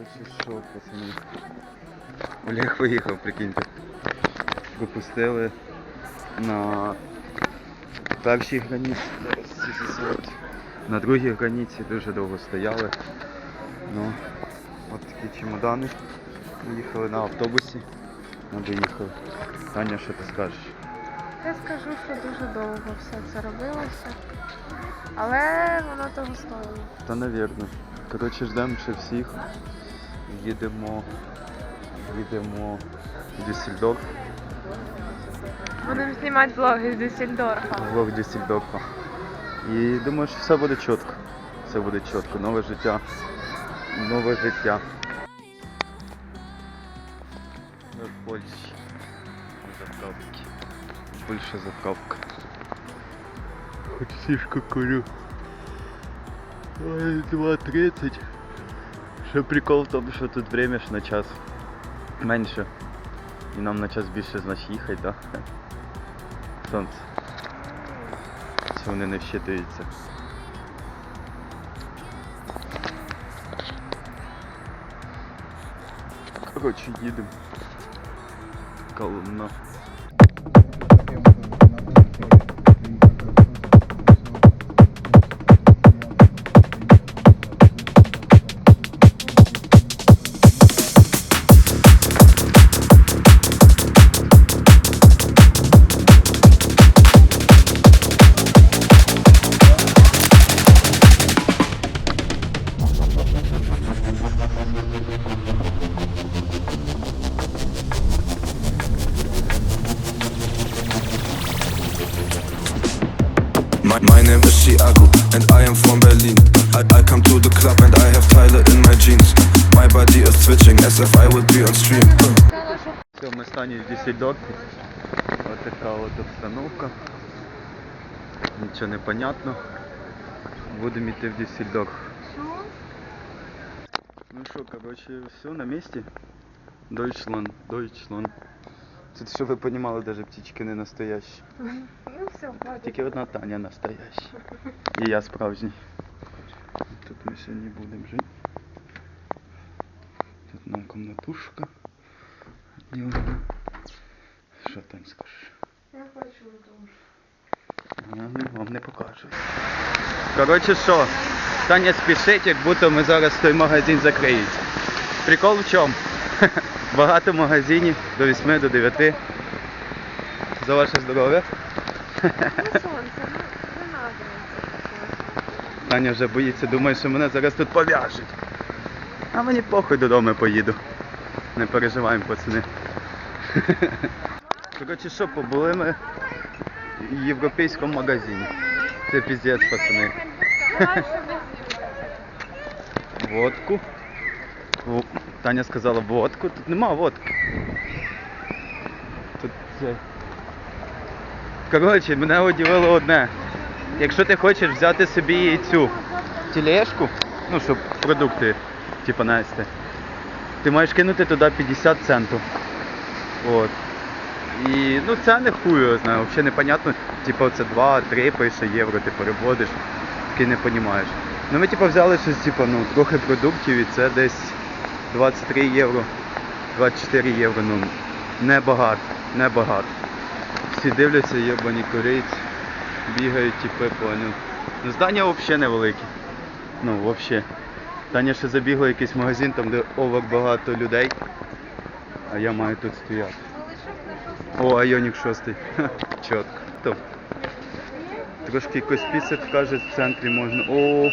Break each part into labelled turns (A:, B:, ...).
A: Короче, що, пацани. Олег виїхав, прикиньте. Пропустили на першій границі. На другій границі дуже довго стояли. Ну, от такі чемодани. Їхали на автобусі. Ми доїхали. Таня, що ти скажеш?
B: Я скажу, що дуже довго все це робилося. Але воно того стоїло.
A: Та навірно. Коротше, ждемо ще всіх. Їдемо. Їдемо в Дюссельдорф.
B: Будемо знімати влоги з Дюссельдорфа.
A: Влог Дюссельдорфа. І думаю, що все буде чітко. Все буде чітко. Нове життя. Нове життя. Ми в Польщі. Заправки. Більше заправка. Хоч сішку курю. Ой, 2.30. Ще прикол в тому, що тут время ж на час менше. І нам на час більше значить їхати, так? Да? Сонце. Чи вони не вщитуються? Коротше, їдемо. Коломна.
C: My, my name is Thiago and I am from Berlin. I, I come to the club and I have Tyler in my jeans. My body is twitching as if I would be on stream.
A: Все, ми стані в Дюссельдорфі. Ось така от обстановка. Нічого не понятно. Будемо йти в Дюссельдорф. Ну що, короче, все на месте. Deutschland, Deutschland. Тут, щоб ви розуміли, навіть птички не настоящі.
B: Ну все, хватить.
A: Тільки одна Таня настояща. І я справжній. Тут ми сьогодні будемо жити. Тут нам комнатушка. Що Тань скажеш?
B: Я хочу.
A: Я вам не покажу. Коротше що, Таня спішить, як будто ми зараз той магазин закриється. Прикол в чому? Багато магазинів до 8 до 9. За ваше здоров'я.
B: Ну ну.
A: Таня вже боїться, думає, що мене зараз тут пов'яжуть. А мені похуй додому поїду. Не переживаємо, пацани. Коротше, що, побули ми в європейському магазині. Це піздець, пацани. Водку. Таня сказала водку. Тут нема водки. Тут це. Коротше, мене удивило одне. Якщо ти хочеш взяти собі цю тележку, ну, щоб продукти, типу, нести, ти маєш кинути туди 50 центів. От. І ну це не хуй його знаю, взагалі непонятно, типу це 2-3 пише євро, ти переводиш, такий не розумієш. Ну ми типу взяли щось, типу, ну, трохи продуктів і це десь 23 євро, 24 євро, ну небагато, небагато. Всі дивляться, єбані корейці, бігають, типи, поняв. Ну здання взагалі невелике. Ну, взагалі. Таня ще забігла в якийсь магазин, там де овер багато людей, а я маю тут стояти. О, айонік шостий. Чітко. То. Трошки якось пісять, каже, в центрі можна. О,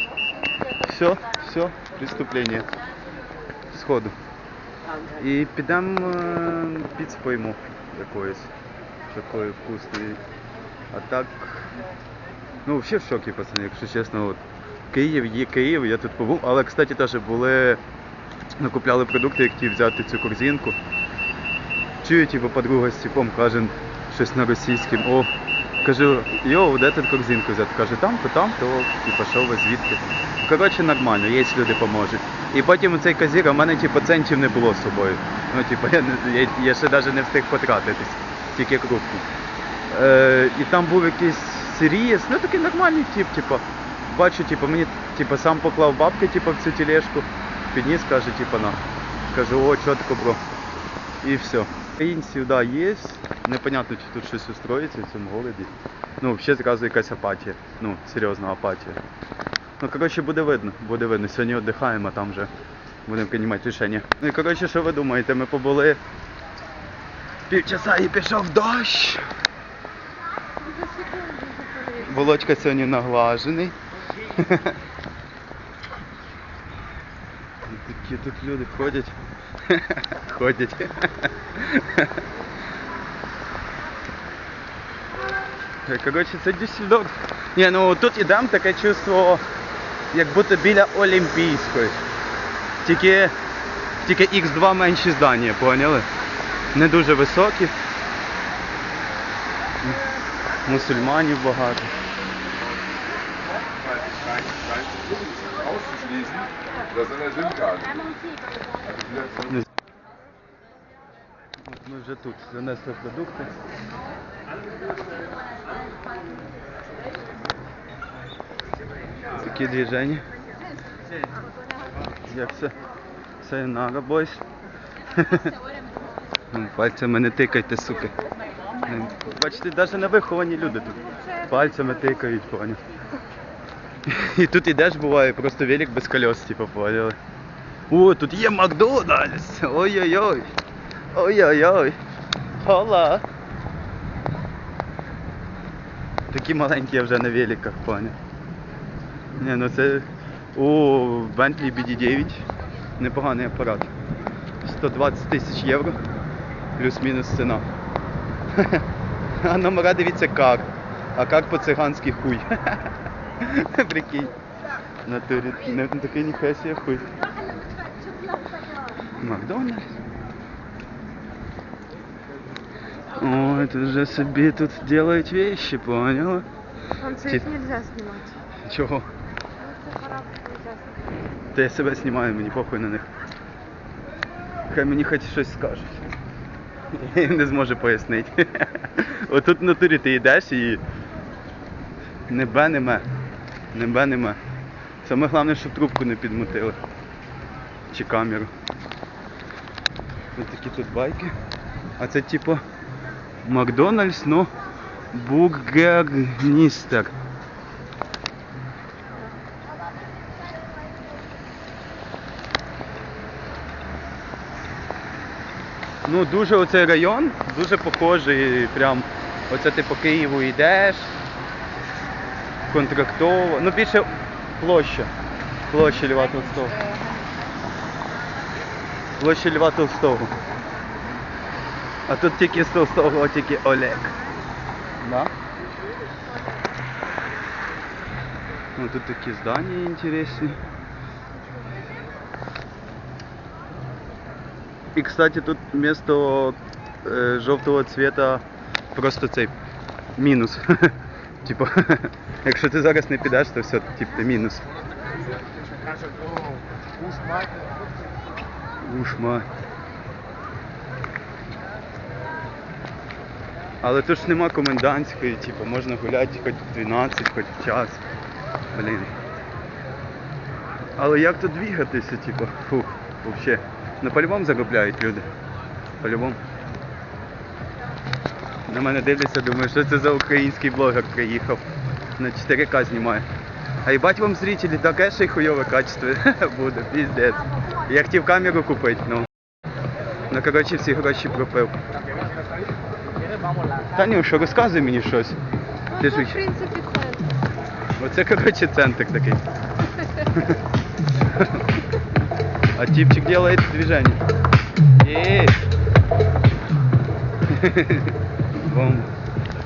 A: все, все, преступлення. Сходу. І підемо е, піцу поїмо якоїсь. Такої вкусної. А так. Ну, взагалі в шокі, пацани, якщо чесно, от. Київ є Київ, я тут побув, але, кстати, теж були. Ми купляли продукти, як ті взяти цю корзинку. Чую, типу, подруга з типом каже щось на російському. О, кажу, йоу, де тут корзинку взяти? Каже, там, то там, то типу, що ви звідки? Коротше, нормально, є люди поможуть. І потім цей казір, у мене типу, центів не було з собою. Ну, типу, я, я, я ще навіть не встиг потратитись, тільки крупку. Е, і там був якийсь сирієс, ну такий нормальний тип, типу. Бачу, типу, мені типу, сам поклав бабки типу, в цю тележку. підніс, каже, типа на. Кажу, о, чітко, бро. І все. Українців, да, є. Непонятно, чи тут щось устроїться в цьому городі. Ну, взагалі зразу якась апатія. Ну, серйозна апатія. Ну, коротше, буде видно, буде видно. Сьогодні віддихаємо, а там вже будемо приймати рішення. Ну і коротше, що ви думаєте? Ми побули півчаса і пішов дощ. Володька сьогодні наглажений. Такі тут люди ходять. Ходять. Е, Коротше, це Дюссельдорф. Ні, ну тут ідемо таке чувство, як будто біля Олімпійської. Тільки, тільки Х2 менші здання, поняли? Не дуже високі. Мусульманів багато.
D: auszuschließen, dass er eine SIM-Karte
A: Ми вже тут занесли продукти. Такі движення. Як це? Sayonara, boys. Ну, Пальцями не тикайте, суки. Бачите, навіть не виховані люди тут. Пальцями тикають, поняв. І тут ідеш, буває, просто велик без колес, типу, поняли. О, тут є Макдональдс! Ой-ой-ой! Ой-ой-ой! Хола! Такі маленькі я вже на великах, поняв. Не, ну це. О, Bentley BD9. Непоганий апарат. 120 тисяч євро. Плюс-мінус ціна. А номера дивіться как. А как по-циганськи хуй. Прикинь. Натурі не такий себе хуй. Макдональдс. Ой, тут вже собі тут делають вещи, поняла?
B: Там це
A: Ті-
B: нельзя знімати.
A: Чого?
B: Це корабль нельзя знімати.
A: Та я себе знімаю, мені похуй на них. Хай мені хоч щось скажуть. Я їм не зможу пояснити. Отут в натурі ти йдеш і небе неме. Небе неме. Саме головне, щоб трубку не підмутили. Чи камеру. Ось такі тут байки. А це типу Макдональдс, ну бургерністер. Ну, дуже оцей район, дуже похожий, прям оце ти по Києву йдеш, контрактово. Ну більше площа. Площа Льва Толстого. Площа Льва Толстого. А тут тільки з Толстого, тільки Олег. Да? Ну тут такі здання інтересні. И, кстати, тут вместо э, желтого цвета просто цей мінус. типа, якщо ти зараз не підеш, то все, типу, ти мінус. Ушма. Але тут ж нема комендантської, типу, можна гуляти хоч в 12, хоч в час. Блін. Але як тут двигатися, типу, фух, вообще. Ну по-любому люди. По-любому. На мене дивляться, думаю, що це за український блогер приїхав. На 4К знімає. А їбать вам зрителі, таке ще й хуйове качество буде, піздець. Я хотів камеру купити, ну. Ну коротше всі гроші пропив. Танюша, розказуй мені щось. Ти ж
B: Ну, це, в принципі, центр.
A: Оце, коротше, центр такий. А типчик делает движение. Есть. Бом.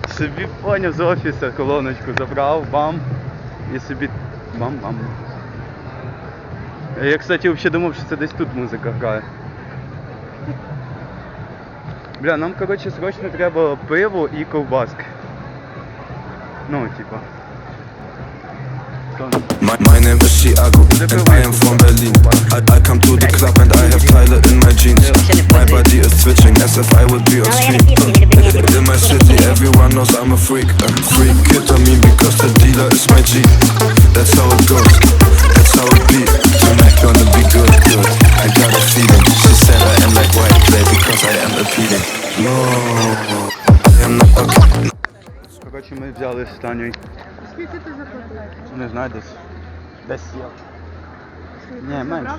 A: Собі поняв з офісу колоночку забрав, бам. І собі бам-бам. Я, кстати, взагалі думав, що це десь тут музика грає. Бля, нам, коротше, срочно треба пиво і ковбаски. Ну, типа.
C: Chicago and I am from Berlin. I, I come to the club and I have Tyler in my jeans. My body is twitching as if I would be on stream. In my city everyone knows I'm a freak a Freak. Kid, on me because the dealer is my G. That's how it goes, that's how it be. Tonight gonna be good, good. I got a feeling. She said I am like white play because I am appealing. No, I am not okay
A: Короче, ми взяли з Таней.
B: Скільки ти заплатив?
A: Не знаю, десь. Десь є. Ні, менше.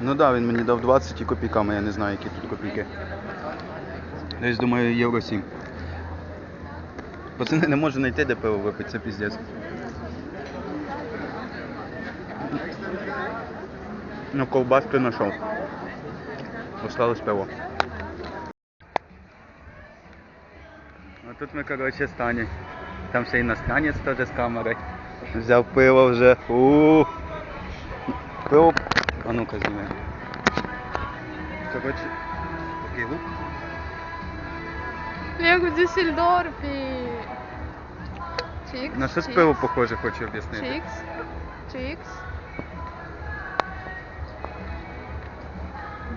A: Ну так, да, він мені дав 20 і копійками, я не знаю, які тут копійки. Десь думаю, євро 7. Пацани не можу знайти, де пиво випити, це піздець. Ну, ковбаски знайшов. Осталось пиво. А тут ми, коротше, стані. Там ще іностранець теж з камери. Взяв пиво вже. у Пиво. А ну-ка зніми. Коротше, такий лук.
B: Як в Дюссельдорфі. Чікс.
A: На що з пиво похоже, хочу об'яснити.
B: Чікс. Чікс.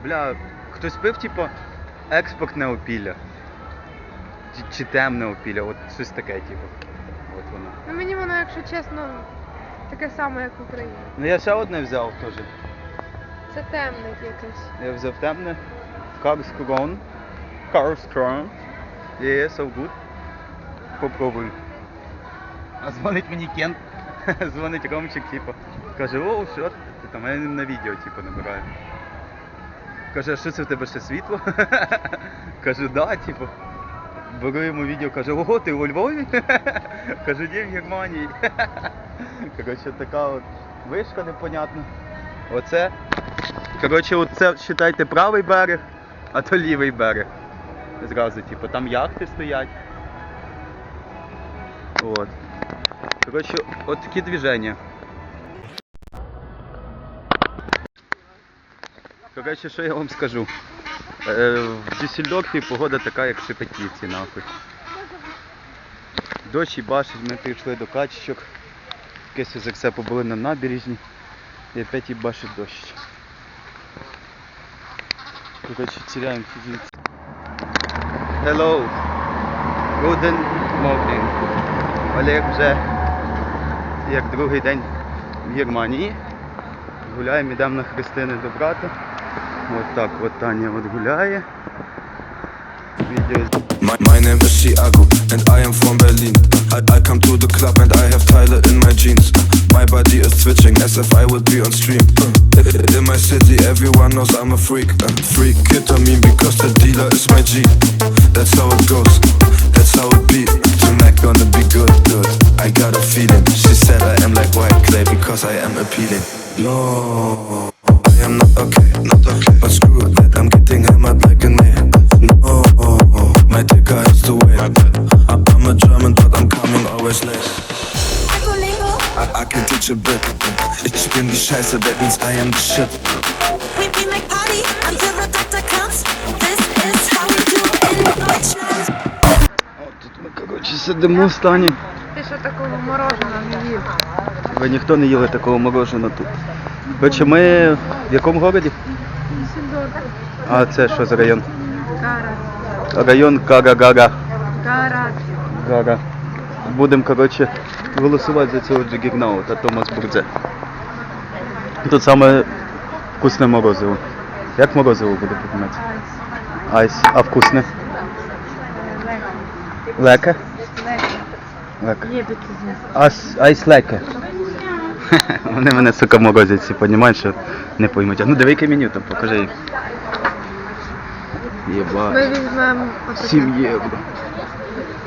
A: Бля, хтось пив, типу, експортне опілля. Чи, чи темне опілля, от щось таке, типу. От воно.
B: Ну мені воно, якщо чесно, таке саме, як в Україні.
A: Ну я ще одне взяв теж.
B: Це темне якесь.
A: Я взяв темне. Карскрон. Карскрон. Yeah, so good. Попробуй. А дзвонить мені Кент. Дзвонить Ромчик, типу. Каже, о, що ти там? Я на відео, типу, набираю. Каже, а що це в тебе ще світло? Кажу, да, типу. Беру йому відео, каже, ого, ти у Львові? Кажу, ні, в Германії. Коротше, така от вишка непонятна. Оце. Коротше, оце вважайте правий берег, а то лівий берег. Зразу, типу, там яхти стоять. От. Коротше, от такі движення. Коротше, що я вам скажу. Е, в Дюссельдорфі погода така, як в Шепетівці, нахуй. Дощ і башить, ми прийшли до качечок. Якесь озерце побули на набережні. І опять і башить дощ. Коротше, теряємо фізиці. Hello. Guten Morgen. Олег вже як другий день в Германії. Гуляємо, йдемо на Христини до брата. От так от Таня от гуляє. Відео
C: My, my name is Thiago and I am from Berlin. I, I come to the club and I have Tyler in my jeans. My body is twitching as if I would be on stream. In my city, everyone knows I'm a freak. A freak ketamine because the dealer is my G. That's how it goes. That's how it be. Tonight gonna be good, good. I got a feeling. She said I am like white clay because I am appealing. No, I am not okay, not okay. But screw that, I'm getting hammered like a man. No, my dicker has to wait. I- I'm a German, but I'm coming always late. I, I can teach a bit. Ich bin die Scheiße, that means I am the shit.
E: We, we make party until the doctor comes. This is how we do in Deutschland.
A: От тут ми, коротше, сидимо в стані.
B: Ти що такого мороженого не їв?
A: Ви ніхто не їли такого мороженого тут. Коротше, ми в якому городі? А це що за район?
B: Гара.
A: Район Гага-Гага.
B: Гара.
A: Гага. Будемо, коротше, голосувати за цього Джиггернаута Томас Бурдзе. Тут саме вкусне морозиво. Як морозиво буде по-німецьки? Айс. А вкусне? Леке? Леке. Ас, айс леке. Вони мене, сука, морозять всі, понімаєш, що не поймуть. А ну диви яке меню там, покажи їм. Єба.
B: Ми візьмемо отаке.
A: 7 євро.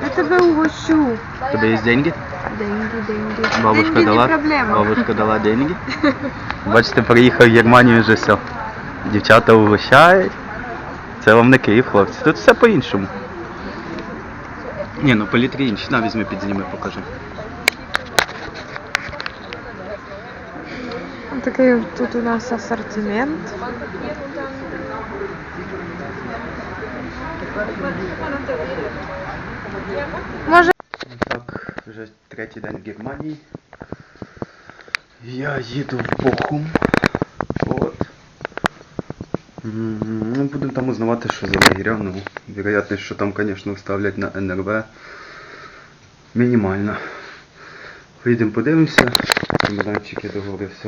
B: Я тебе угощу.
A: У тебе є деньги?
B: Деньги, деньги.
A: Бабушка
B: деньги
A: дала?
B: проблема.
A: Бабушка дала деньги. Бачите, приїхав в Германію вже все. Дівчата угощають. Це вам не Київ, хлопці. Тут все по-іншому. Ні, ну політри інші. На, візьми підзніми, покажи.
B: Такий тут у нас асортимент. Може
A: Так, вже третій день в Германії. Я їду в Бохум. От. М, Ну, будемо там узнавати, що за лагеря. Ну, вероятність, що там, звісно, ставлять на НРВ. Мінімальна. Поїдемо подивимося. Чемоданчики договорився.